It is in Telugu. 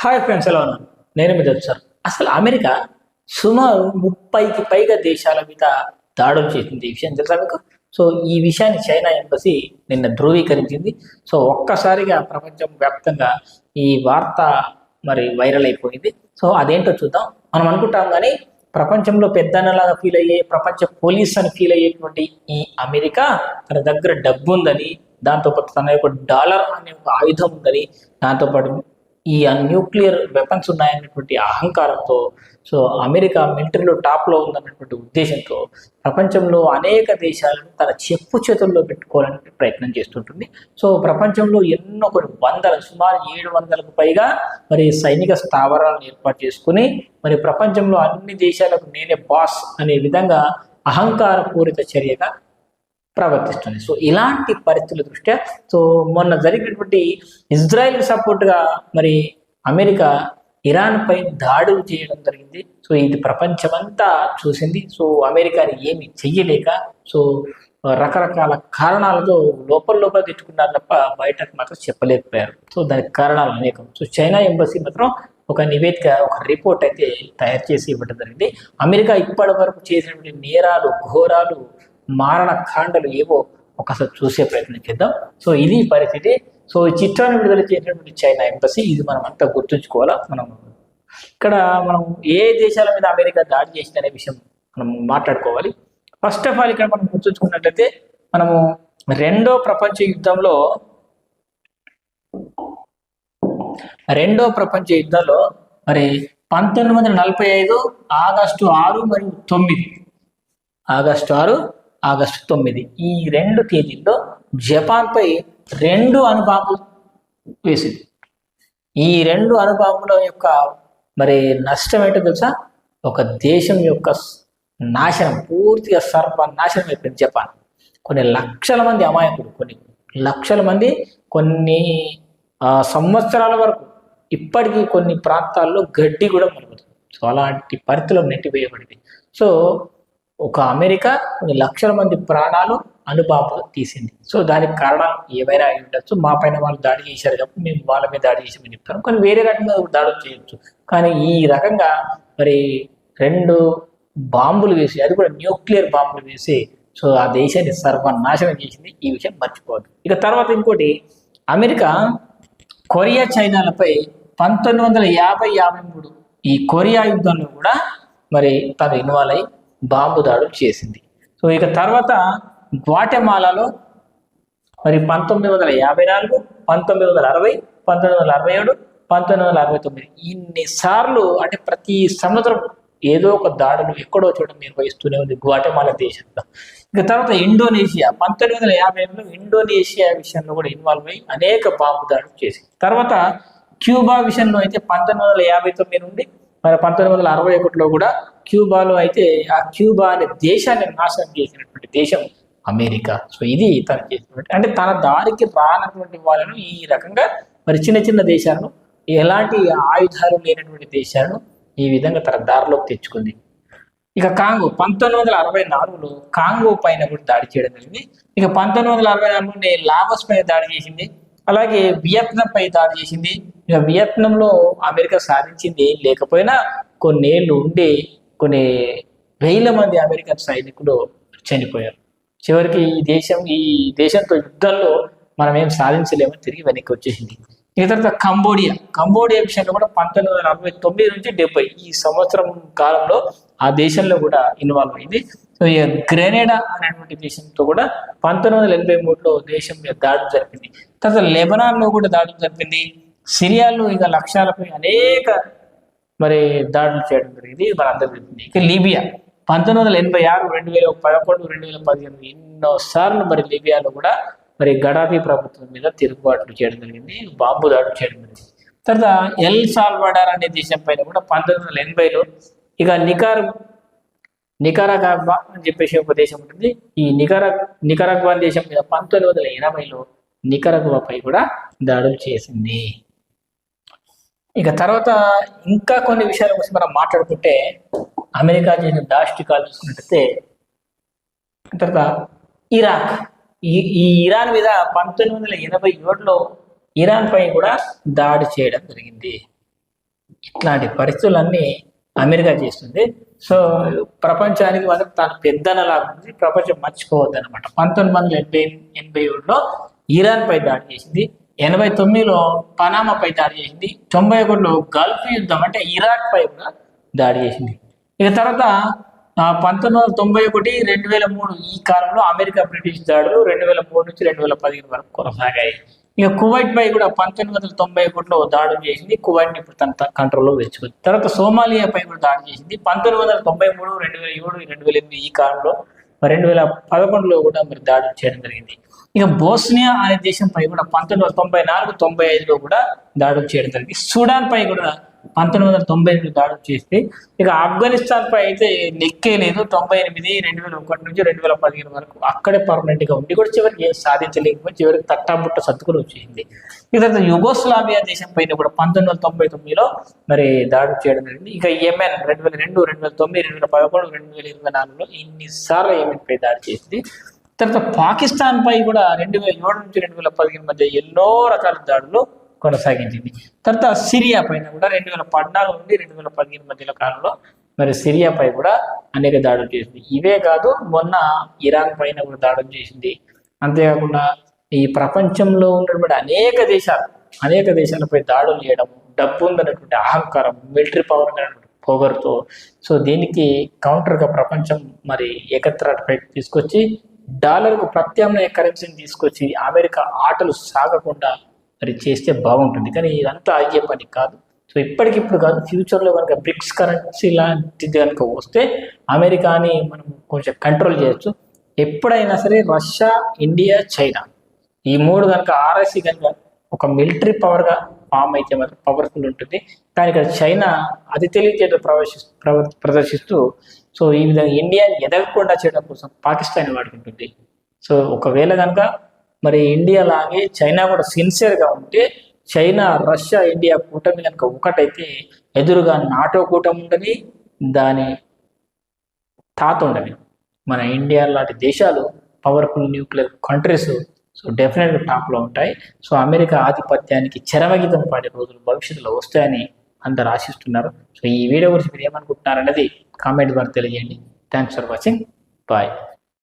హాయ్ ఫ్రెండ్స్ ఎలా ఉన్నాను నేను మీద సార్. అసలు అమెరికా సుమారు ముప్పైకి పైగా దేశాల మీద దాడులు చేసింది. ఈ విషయం తెలుసా మీకు? సో ఈ విషయాన్ని చైనా ఎంబసీ నిన్న ధృవీకరించింది. సో ఒక్కసారిగా ప్రపంచం వ్యాప్తంగా ఈ వార్త మరి వైరల్ అయిపోయింది. సో అదేంటో చూద్దాం. మనం అనుకుంటాం కానీ ప్రపంచంలో పెద్దన్నలాగా ఫీల్ అయ్యే ప్రపంచ పోలీస్ అని ఫీల్ అయ్యేటువంటి ఈ అమెరికా తన దగ్గర డబ్బు ఉందని దాంతోపాటు తన యొక్క డాలర్ అనే ఒక ఆయుధం ఉందని దాంతోపాటు ఈ న్యూక్లియర్ వెపన్స్ ఉన్నాయన్నటువంటి అహంకారంతో సో అమెరికా మిలిటరీలో టాప్లో ఉందన్నటువంటి ఉద్దేశంతో ప్రపంచంలో అనేక దేశాలను తన చెప్పు చేతుల్లో పెట్టుకోవాలని ప్రయత్నం చేస్తుంటుంది. సో ప్రపంచంలో ఎన్నో కొన్ని వందల సుమారు ఏడు వందలకు పైగా మరి సైనిక స్థావరాలను ఏర్పాటు చేసుకుని మరి ప్రపంచంలో అన్ని దేశాలకు నేనే బాస్ అనే విధంగా అహంకారపూరిత చర్యగా ప్రవర్తిస్తుంది. సో ఇలాంటి పరిస్థితుల దృష్ట్యా సో మొన్న జరిగినటువంటి ఇజ్రాయెల్కి సపోర్ట్గా మరి అమెరికా ఇరాన్ పై దాడులు చేయడం జరిగింది. సో ఇది ప్రపంచమంతా చూసింది. సో అమెరికాని ఏమి చెయ్యలేక సో రకరకాల కారణాలతో లోపల లోపల తెచ్చుకున్నారు తప్ప బయటకు మాత్రం చెప్పలేకపోయారు. సో దానికి కారణాలు అనేకం. సో చైనా ఎంబసీ మాత్రం ఒక నివేదిక ఒక రిపోర్ట్ అయితే తయారు చేసి ఇవ్వడం జరిగింది. అమెరికా ఇప్పటి వరకు చేసినటువంటి నేరాలు ఘోరాలు మారణ కాండలు ఏవో ఒకసారి చూసే ప్రయత్నం చేద్దాం. సో ఇది పరిస్థితి. సో ఈ చిత్రాన్ని విడుదల చేసినటువంటి చైనా ఎంబసీ ఇది మనం అంతా గుర్తుంచుకోవాలా? మనం ఇక్కడ మనం ఏ దేశాల మీద అమెరికా దాడి చేసింది అనే విషయం మనం మాట్లాడుకోవాలి. ఫస్ట్ ఆఫ్ ఆల్ ఇక్కడ మనం గుర్తుంచుకున్నట్లయితే మనము రెండో ప్రపంచ యుద్ధంలో రెండో ప్రపంచ యుద్ధంలో మరి పంతొమ్మిది వందల నలభై ఐదు ఆగస్టు ఆరు మరియు తొమ్మిది. ఆగస్టు ఆరు ఆగస్టు తొమ్మిది. ఈ రెండు తేదీల్లో జపాన్పై రెండు అణుబాంబులు వేసింది. ఈ రెండు అణుబాంబుల యొక్క మరి నష్టం ఏంటో తెలుసా? ఒక దేశం యొక్క నాశనం పూర్తిగా సర్వనాశనం అయిపోయింది జపాన్. కొన్ని లక్షల మంది అమాయకులు కొన్ని లక్షల మంది కొన్ని ఆ, సంవత్సరాల వరకు ఇప్పటికీ కొన్ని ప్రాంతాల్లో గడ్డి కూడా మొలుగుతుంది సో అలాంటి పరిస్థితుల్లో నెట్టివేయబడింది. సో ఒక అమెరికా కొన్ని లక్షల మంది ప్రాణాలు అనుబాంబు తీసింది. సో దానికి కారణం ఏవైనా అయి ఉండొచ్చు? మా పైన వాళ్ళు దాడి చేశారు కాబట్టి మేము వాళ్ళ మీద దాడి చేసామని చెప్తాను కానీ వేరే రకంగా దాడులు చేయొచ్చు. కానీ ఈ రకంగా మరి రెండు బాంబులు వేసి అది కూడా న్యూక్లియర్ బాంబులు వేసి సో ఆ దేశాన్ని సర్వనాశనం చేసింది. ఈ విషయం మర్చిపోవద్దు. ఇక తర్వాత ఇంకోటి అమెరికా కొరియా చైనాలపై పంతొమ్మిది వందల యాభై యాభై మూడు ఈ కొరియా యుద్ధంలో కూడా మరి తను ఇన్వాల్వ్ అయ్యి బాంబు దాడులు చేసింది. సో ఇక తర్వాత గ్వాటెమాలాలో మరి పంతొమ్మిది వందల యాభై నాలుగు పంతొమ్మిది వందల అరవై పంతొమ్మిది వందల అరవై ఏడు పంతొమ్మిది వందల అరవై తొమ్మిది. ఇన్నిసార్లు అంటే ప్రతి సంవత్సరం ఏదో ఒక దాడులు ఎక్కడో చోట నిర్వహిస్తూనే ఉంది గ్వాటమాల దేశంలో. ఇక తర్వాత ఇండోనేషియా పంతొమ్మిది వందల యాభై ఎనిమిదిలో ఇండోనేషియా విషయంలో కూడా ఇన్వాల్వ్ అయ్యి అనేక బాంబు దాడులు చేసింది. తర్వాత క్యూబా విషయంలో అయితే పంతొమ్మిది వందల యాభై తొమ్మిది నుండి మరి పంతొమ్మిది వందల అరవై ఒకటిలో కూడా క్యూబాలో అయితే ఆ క్యూబా అనే దేశాన్ని నాశనం చేసినటువంటి దేశం అమెరికా. సో ఇది తను చేసినటువంటి అంటే తన దారికి రానటువంటి వాళ్ళను ఈ రకంగా మరి చిన్న చిన్న దేశాలను ఎలాంటి ఆయుధాలు లేనటువంటి దేశాలను ఈ విధంగా తన దారిలోకి తెచ్చుకుంది. ఇక కాంగో పంతొమ్మిది వందల అరవై నాలుగులో కాంగో పైన కూడా దాడి చేయడం జరిగింది. ఇక పంతొమ్మిది వందల అరవై నాలుగులోనే లావోస్ పైన దాడి చేసింది. అలాగే వియత్నాం పై దాడి చేసింది. ఇక వియత్నంలో అమెరికా సాధించింది. ఏం లేకపోయినా కొన్నేళ్ళు ఉండి కొన్ని వేల మంది అమెరికన్ సైనికులు చనిపోయారు. చివరికి ఈ దేశం ఈ దేశంతో యుద్ధంలో మనం ఏం సాధించలేమని తిరిగి వెనక్కి వచ్చేసింది. ఇక తర్వాత కంబోడియా. కంబోడియా విషయంలో కూడా పంతొమ్మిది వందల అరవై తొమ్మిది నుంచి డెబ్బై ఈ సంవత్సరం కాలంలో ఆ దేశంలో కూడా ఇన్వాల్వ్ అయింది. సో ఈ గ్రెనేడా అనేటువంటి దేశంతో కూడా పంతొమ్మిది వందల ఎనభై మూడులో దేశం మీద దాడులు జరిపింది. తర్వాత లెబనాన్లో కూడా దాడులు జరిపింది. సిరియాలో ఇక లక్ష్యాలపై అనేక మరి దాడులు చేయడం జరిగింది. ఇది మన అందరికీ తెలిసింది ఇక లీబియా. పంతొమ్మిది వందల ఎనభై ఆరు రెండు వేల పదకొండు రెండు వేల పదిహేను ఎన్నో సార్లు మరి లీబియాలో కూడా మరి గడాఫీ ప్రభుత్వం మీద తిరుగుబాట్లు చేయడం జరిగింది. బాంబు దాడులు చేయడం జరిగింది. తర్వాత ఎల్ సాల్వాడార్ అనే దేశం పైన కూడా పంతొమ్మిది వందల ఎనభైలో ఇక నికార్ నికారాగ్వా అని చెప్పేసి ఒక దేశం ఉంటుంది. ఈ నికర నికరగ్వా దేశం మీద పంతొమ్మిది వందల ఎనభైలో నికరగ్వాపై కూడా దాడులు చేసింది. ఇక తర్వాత ఇంకా కొన్ని విషయాల గురించి మనం మాట్లాడుకుంటే అమెరికా చేసిన దాష్టికాలు చూసుకున్నట్టయితే తర్వాత ఇరాక్. ఈ ఈ ఇరాన్ మీద పంతొమ్మిది వందల ఎనభై ఏడులో ఇరాన్ పై కూడా దాడి చేయడం జరిగింది. ఇట్లాంటి పరిస్థితులన్నీ అమెరికా చేస్తుంది. సో ప్రపంచానికి మాత్రం తాను పెద్దనలాగా ఉంది. ప్రపంచం మర్చిపోవద్దు అనమాట పంతొమ్మిది వందల ఎనభై ఎనభై ఏడులో ఇరాన్ పై దాడి చేసింది. ఎనభై తొమ్మిదిలో పనామాపై దాడి చేసింది. తొంభై ఒకటిలో గల్ఫ్ యుద్ధం అంటే ఇరాక్ పై కూడా దాడి చేసింది. ఇక తర్వాత పంతొమ్మిది వందల తొంభై ఒకటి రెండు వేల మూడు ఈ కాలంలో అమెరికా బ్రిటిష్ దాడులు రెండు వేల మూడు నుంచి రెండు వేల పదిహేను వరకు కొనసాగాయి. ఇక కువైట్ పై కూడా పంతొమ్మిది వందల తొంభై ఒకటిలో దాడులు చేసింది. కువైట్ని ఇప్పుడు తన కంట్రోల్లో తెచ్చుకుంది. తర్వాత సోమాలియా పై కూడా దాడి చేసింది. పంతొమ్మిది వందల తొంభై మూడు రెండు వేల ఏడు రెండు వేల ఎనిమిది ఈ కాలంలో రెండు వేల పదకొండులో కూడా మరి దాడులు చేయడం జరిగింది. ఇక బోస్నియా అనే దేశంపై కూడా పంతొమ్మిది వందల తొంభై నాలుగు తొంభై ఐదులో కూడా దాడులు చేయడం జరిగింది. సుడాన్ పై కూడా పంతొమ్మిది వందల తొంభై ఎనిమిది దాడులు చేస్తే ఇక ఆఫ్ఘనిస్తాన్ పై అయితే లెక్కే లేదు. తొంభై ఎనిమిది రెండు వేల ఒకటి నుంచి రెండు వేల పదిహేను వరకు అక్కడే పర్మనెంట్గా ఉండి కూడా చివరికి ఏం సాధించలేకపోయి చివరికి తట్టాబుట్ట సత్తుకులు వచ్చేసింది. ఇక తర్వాత యుగోస్లావియా దేశం పైన కూడా పంతొమ్మిది వందల తొంభై తొమ్మిదిలో మరి దాడులు చేయడం జరిగింది. ఇక యెమెన్ రెండు వేల రెండు రెండు వేల తొమ్మిది రెండు వేల పదకొండు రెండు వేల ఇరవై నాలుగులో ఇన్నిసార్లు యెమెన్ పై దాడి చేసింది. తర్వాత పాకిస్తాన్ పై కూడా రెండు వేల ఏడు నుంచి రెండు వేల పదిహేను మధ్య ఎన్నో రకాల దాడులు కొనసాగించింది. తర్వాత సిరియా పైన కూడా రెండు వేల పద్నాలుగు నుండి రెండు వేల పదిహేను మధ్యలో కాలంలో మరి సిరియా పై కూడా అనేక దాడులు చేసింది. ఇవే కాదు మొన్న ఇరాన్ పైన కూడా దాడులు చేసింది. అంతేకాకుండా ఈ ప్రపంచంలో ఉన్నటువంటి అనేక దేశాలు అనేక దేశాలపై దాడులు చేయడం డబ్బు ఉందన్నటువంటి అహంకారం మిలిటరీ పవర్ ఉన్నటువంటి పొగరుతో. సో దీనికి కౌంటర్గా ప్రపంచం మరి ఏకత్రాటపై తీసుకొచ్చి డాలర్కు ప్రత్యామ్నాయ కరెన్సీని తీసుకొచ్చి అమెరికా ఆటలు సాగకుండా మరి చేస్తే బాగుంటుంది. కానీ ఇదంతా అయ్యే పని కాదు. సో ఇప్పటికిప్పుడు కాదు ఫ్యూచర్లో కనుక బ్రిక్స్ కరెన్సీ లాంటిది కనుక వస్తే అమెరికాని మనం కొంచెం కంట్రోల్ చేయొచ్చు. ఎప్పుడైనా సరే రష్యా ఇండియా చైనా ఈ మూడు కనుక ఆర్ఎస్సీ కనుక ఒక మిలిటరీ పవర్గా ఫామ్ అయితే మాత్రం పవర్ఫుల్ ఉంటుంది. కానీ ఇక్కడ చైనా అతి తెలివితేటలు ప్రవేశి ప్రదర్శిస్తూ సో ఈ విధంగా ఇండియాని ఎదగకుండా చేయడం కోసం పాకిస్తాన్ వాడుకుంటుంది. సో ఒకవేళ కనుక మరి ఇండియా లాగే చైనా కూడా సిన్సియర్గా ఉంటే చైనా రష్యా ఇండియా కూటమి కనుక ఒకటైతే ఎదురుగా నాటో కూటమి ఉండని దాని తాత ఉండని మన ఇండియా లాంటి దేశాలు పవర్ఫుల్ న్యూక్లియర్ కంట్రీస్ సో డెఫినెట్గా టాప్లో ఉంటాయి. సో అమెరికా ఆధిపత్యానికి చరమగీతం పాడే రోజులు భవిష్యత్తులో వస్తాయని అందరు ఆశిస్తున్నారు. సో ఈ వీడియో గురించి మీరు ఏమనుకుంటున్నారు అనేది కామెంట్ ద్వారా తెలియజేయండి. Thanks for watching bye